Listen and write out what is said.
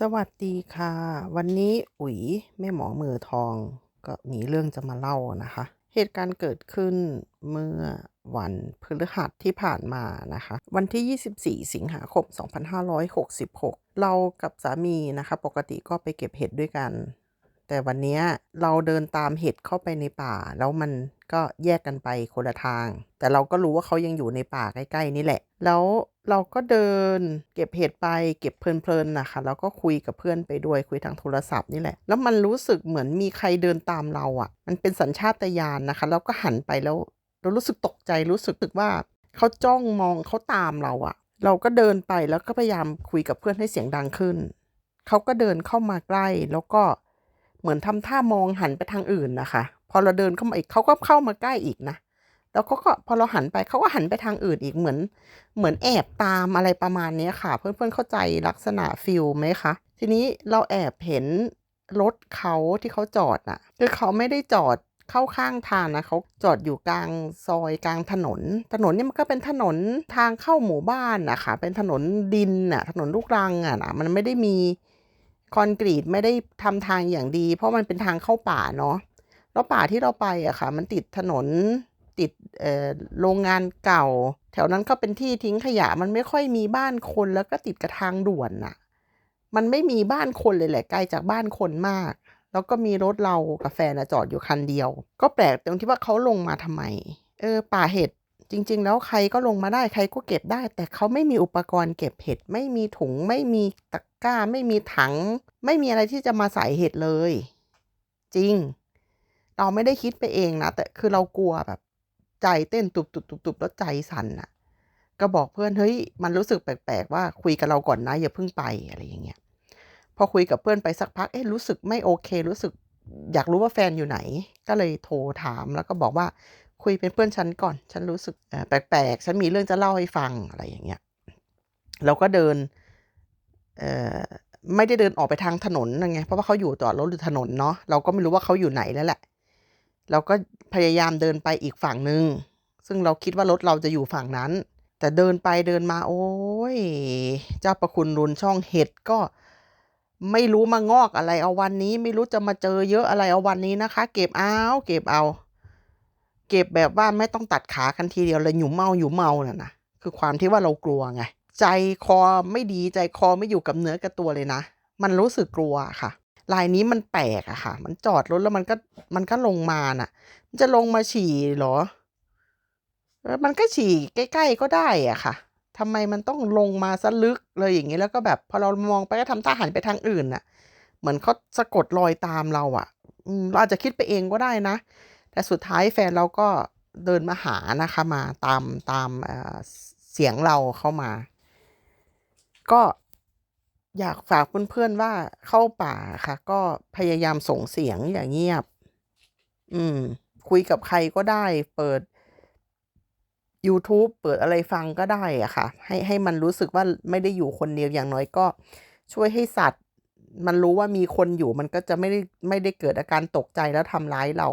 สวัสดีค่ะ วันนี้อุ๋ยแม่หมอมือทองก็มีเรื่องจะมาเล่านะคะ เหตุการณ์เกิดขึ้นเมื่อวันพฤหัสที่ผ่านมานะคะ วันที่ 24 สิงหาคม 2566 เรากับสามีนะคะ ปกติก็ไปเก็บเห็ดด้วยกัน แต่วันนี้เราเดินตามเห็ดเข้าไปในป่า แล้วมันก็แยกกันไปคนละทาง แต่เราก็รู้ว่าเขายังอยู่ในป่าใกล้ๆนี่แหละ แล้วเราก็เดินเก็บเห็ดไปเก็บเพลินๆนะคะแล้วก็คุยกับเพื่อนไปด้วยคุยทางโทรศัพท์นี่แหละ แล้วมันรู้สึกเหมือนมีใครเดินตามเราอะ่ะ มันเป็นสัญชาตญาณนะคะแล้วก็หันไปแล้วเรารู้สึกตกใจรู้สึกว่าเขาจ้องมองเขาตามเราอะ่ะ เราก็เดินไปแล้วก็พยายามคุยกับเพื่อนให้เสียงดังขึ้นเขาก็เดินเข้ามาใกล้แล้วก็ เหมือนทำท่ามองหันไปทางอื่นนะคะ พอเราเดินเข้ามาอีกเขาก็เข้ามาใกล้อีกนะแล้วเขาก็พอเราหันไปเขาก็หันไปทางอื่นอีกเหมือน เหมือนแอบตามอะไรประมาณนี้ค่ะ เพื่อนๆเข้าใจลักษณะฟิลไหมคะทีนี้เราแอบเห็นรถเขาที่เขาจอดน่ะ คือเขาไม่ได้จอดเข้าข้างทางนะเขาจอดอยู่กลางซอยกลางถนน ถนนเนี่ยมันก็เป็นถนนทางเข้าหมู่บ้านนะคะเป็นถนนดินน่ะถนนลูกรังอะนะมันไม่ได้มี คอนกรีตไม่ได้ทำทางอย่างดี เพราะมันเป็นทางเข้าป่าเนาะแล้วป่าที่เราไปอะค่ะ มันติดถนนติดโรงงานเก่า แถวนั้นก็เป็นที่ทิ้งขยะมันไม่ค่อยมีบ้านคนแล้วก็ติดกระทางด่วนน่ะ มันไม่มีบ้านคนเลยแหละไกลจากบ้านคนมาก แล้วก็มีรถเรากับแฟนจอดอยู่คันเดียว ก็แปลกตรงที่ว่าเขาลงมาทำไม เออป่าเห็ด จริง ๆ แล้วใครก็ลงมาได้ใครก็เก็บได้ แต่เขาไม่มีอุปกรณ์เก็บเห็ด ไม่มีถุง ไม่มีตะกร้า ไม่มีถัง ไม่มีอะไรที่จะมาใส่เห็ดเลย จริง เราไม่ได้คิดไปเองนะ แต่คือเรากลัวแบบ ใจเต้นตุบตุบตุบตุบแล้วใจสั่นน่ะก็บอกเพื่อนเฮ้ยมันรู้สึกแปลกๆว่าคุยกับเราก่อนนะอย่าเพิ่งไปอะไรอย่างเงี้ยพอคุยกับเพื่อนไปสักพักเอ๊ะรู้สึกไม่โอเค รู้สึกอยากรู้ว่าแฟนอยู่ไหน ก็เลยโทรถามแล้วก็บอกว่า คุยเป็นเพื่อนฉันก่อน ฉันรู้สึกแปลกๆ ฉันมีเรื่องจะเล่าให้ฟังอะไรอย่างเงี้ย เราก็เดิน เอ่อ ไม่ได้เดินออกไปทางถนนนะไงเพราะว่าเขาอยู่จอดรถอยู่ถนนเนาะ เราก็ไม่รู้ว่าเขาอยู่ไหนแล้วแหละ เราก็พยายามเดินไปอีกฝั่งหนึ่ง ซึ่งเราคิดว่ารถเราจะอยู่ฝั่งนั้น แต่เดินไปเดินมา โอ้ย เจ้าประคุณรุนช่องเห็ดก็ไม่รู้มางอกอะไรเอาวันนี้ ไม่รู้จะมาเจอเยอะอะไรเอาวันนี้นะคะ เก็บเอา เก็บเอา เก็บแบบว่าไม่ต้องตัดขากันทีเดียวเลยหยุมเมาหยุมเมาน่ะนะคือความที่ว่าเรากลัวไง ใจคอไม่ดีใจคอไม่อยู่กับเนื้อกับตัวเลยนะ มันรู้สึกกลัวค่ะลายนี้มันแปลกอะค่ะ มันจอดรถแล้วมันก็มันก็ลงมาน่ะ มันจะลงมาฉี่เหรอ มันก็ฉี่ใกล้ๆก็ได้อะค่ะทำไมมันต้องลงมาซะลึกเลยอย่างนี้แล้วก็แบบพอเรามองไปก็ทำท่าหันไปทางอื่นน่ะ เหมือนเขาสะกดรอยตามเราอะเราอาจจะคิดไปเองก็ได้นะ แต่สุดท้ายแฟนเราก็เดินมาหานะคะมาตามตามเสียงเราเข้ามา ก็อยากฝากเพื่อนๆว่าเข้าป่าค่ะ ก็พยายามส่งเสียงอย่างเงียบ อืม คุยกับใครก็ได้เปิด YouTube เปิดอะไรฟังก็ได้อะค่ะ ให้ให้มันรู้สึกว่าไม่ได้อยู่คนเดียวอย่างน้อยก็ ช่วยให้สัตว์ มันรู้ว่ามีคนอยู่มันก็จะไม่ได้ไม่ได้เกิดอาการตกใจแล้วทำร้ายเรา